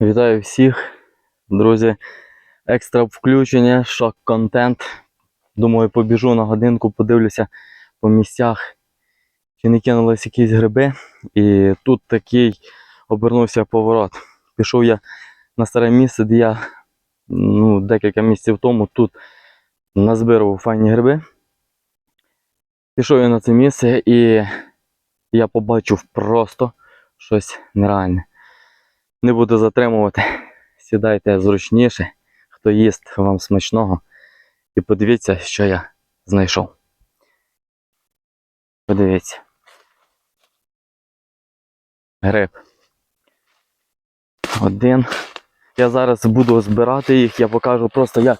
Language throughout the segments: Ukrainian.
Вітаю всіх, друзі. Екстра включення, шок контент. Думаю, побіжу на годинку, подивлюся по місцях, чи не кинулись якісь гриби. І тут такий обернувся поворот. Пішов я на старе місце, де я ну, декілька місяців тому тут назбирував файні гриби. Пішов я на це місце і я побачив просто щось нереальне. Не буду затримувати. Сідайте зручніше, хто їсть вам смачного. І подивіться, що я знайшов. Подивіться. Гриб. Один. Я зараз буду збирати їх, я покажу просто, як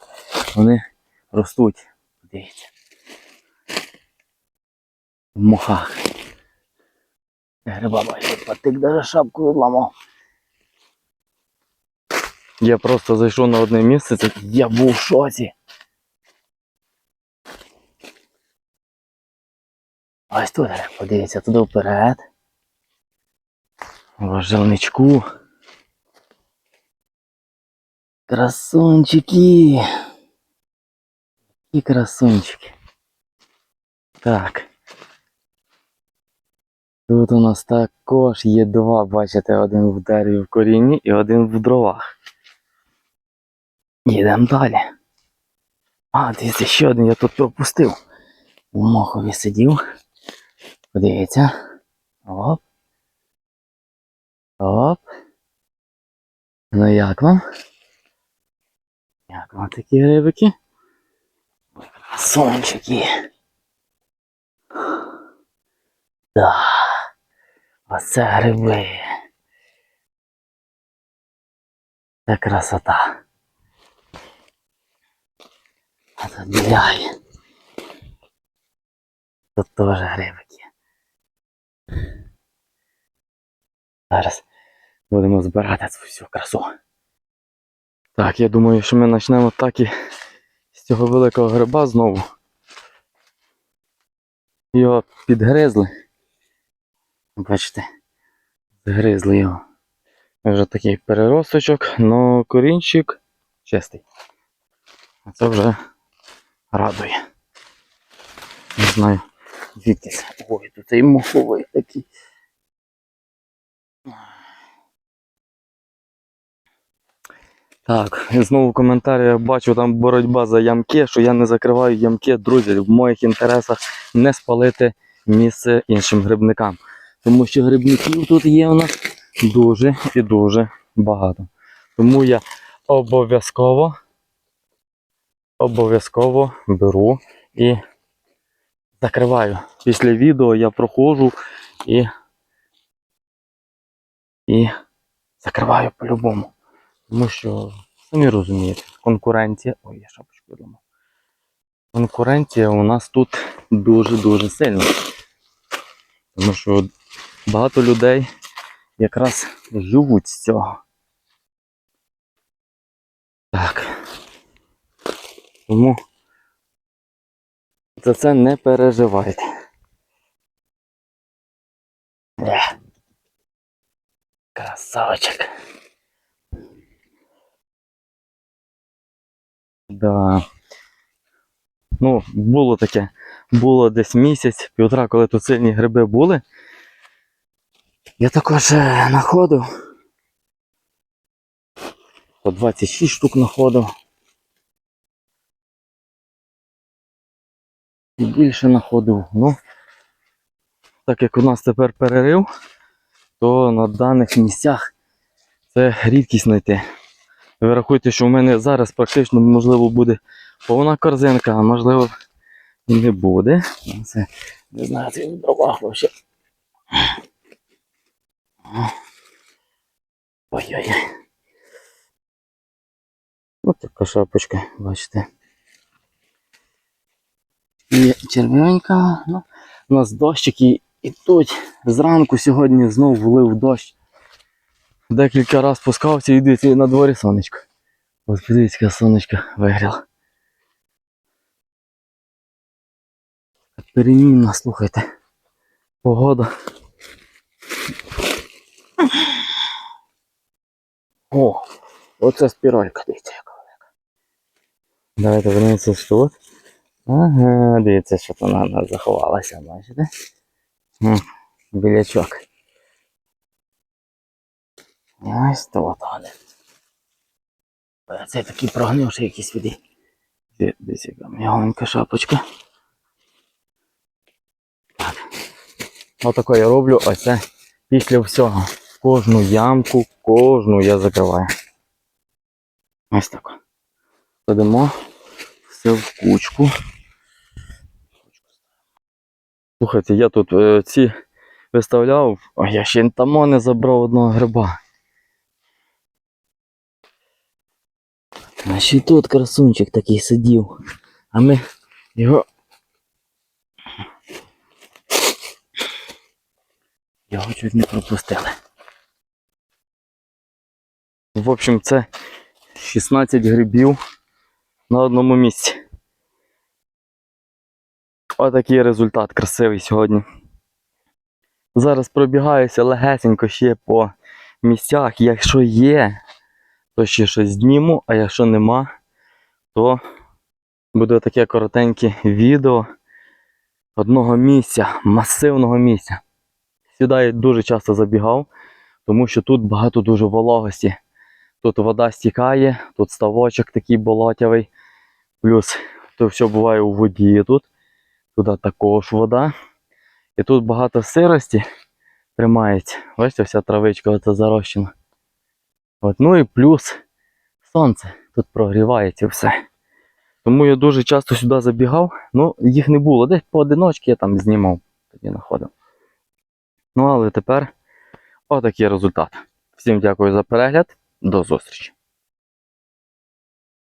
вони ростуть. Подивіться. В мохах. Гриба бачите, патик даже шапку відламав. Я просто зайшов на одне місце, це я був в шоці. Ось тут, подивіться, туди вперед. В жилничку. Красунчики. І красунчики. Так. Тут у нас також є два, бачите, один в дереві в корінні і один в дровах. Їдемо далі. А, дивіться, ще один я тут пропустив. У мохові сидів. Подивіться. Оп. Оп. Ну як вам? Як вам такі грибики? Ой, Сончики. Да. Оце гриби. Це красота. А тут біляє. Тут теж грибики. Зараз будемо збирати цю всю красу. Так, я думаю, що ми почнемо так і з цього великого гриба знову. Його підгризли. Бачите, згризли його. Вже такий переросточок, но корінчик чистий. А це вже радує. Не знаю, звідки. Ой, тут і моховий такий. Так, знову в коментарях бачу там боротьба за ямки, що я не закриваю ямки, друзі. В моїх інтересах не спалити місце іншим грибникам. Тому що грибників тут є у нас дуже і дуже багато. Тому я обов'язково обов'язково беру і закриваю. Після відео я проходжу і, і закриваю по-любому. Тому що, самі розумієте, конкуренція. Ой, я шапочку відламав. Конкуренція у нас тут дуже-дуже сильна. Тому що багато людей якраз живуть з цього. Так. Тому за це не переживайте. Е. Красавчик. Да. Ну, було таке. Було десь місяць, півтора, коли тут сильні гриби були. Я також е, знаходив. По 26 штук знаходив. І більше знаходив. Ну, так як у нас тепер перерив, то на даних місцях це рідкість знайти. Ви рахуйте, що в мене зараз практично можливо буде повна корзинка, а можливо і не буде. Це не знаю, це в дровах взагалі. Ой-ой. Ось така шапочка, бачите. І червоненька. Ну, у нас дощики ідуть. Зранку сьогодні знов влив дощ. Декілька разів спускався і дивіться, на дворі сонечко. Ось подивіться, яке сонечко вигріло. Перемінна, слухайте. Погода. О, оце спіралька, дивіться, яка велика. Давайте вернемося тут. Ага, дивіться, що вона заховалася, бачите? Білячок. Ось то вони. Це такий прогнивший якийсь віди. Десь яка м'ягонька шапочка. Так. Отако я роблю, ось це після всього. Кожну ямку, кожну я закриваю. Ось так. Кладемо все в кучку. Слухайте, я тут е, ці виставляв, а я ще й тамо не забрав одного гриба. А ще тут красунчик такий сидів. А ми його. Його чуть не пропустили. В общем, це 16 грибів на одному місці. Отакий результат красивий сьогодні. Зараз пробігаюся легесенько ще по місцях. Якщо є, то ще щось зніму, а якщо нема, то буде таке коротеньке відео одного місця, масивного місця. Сюди я дуже часто забігав, тому що тут багато дуже вологості. Тут вода стікає, тут ставочок такий болотявий. Плюс то все буває у воді тут. Туди також вода. І тут багато сирості тримається. Бачите, вся травичка оце зарощена. От, ну і плюс сонце тут прогрівається все. Тому я дуже часто сюди забігав, ну їх не було. Десь поодиночки я там знімав, тоді знаходив. Ну але тепер отакий результат. Всім дякую за перегляд. До зустрічі!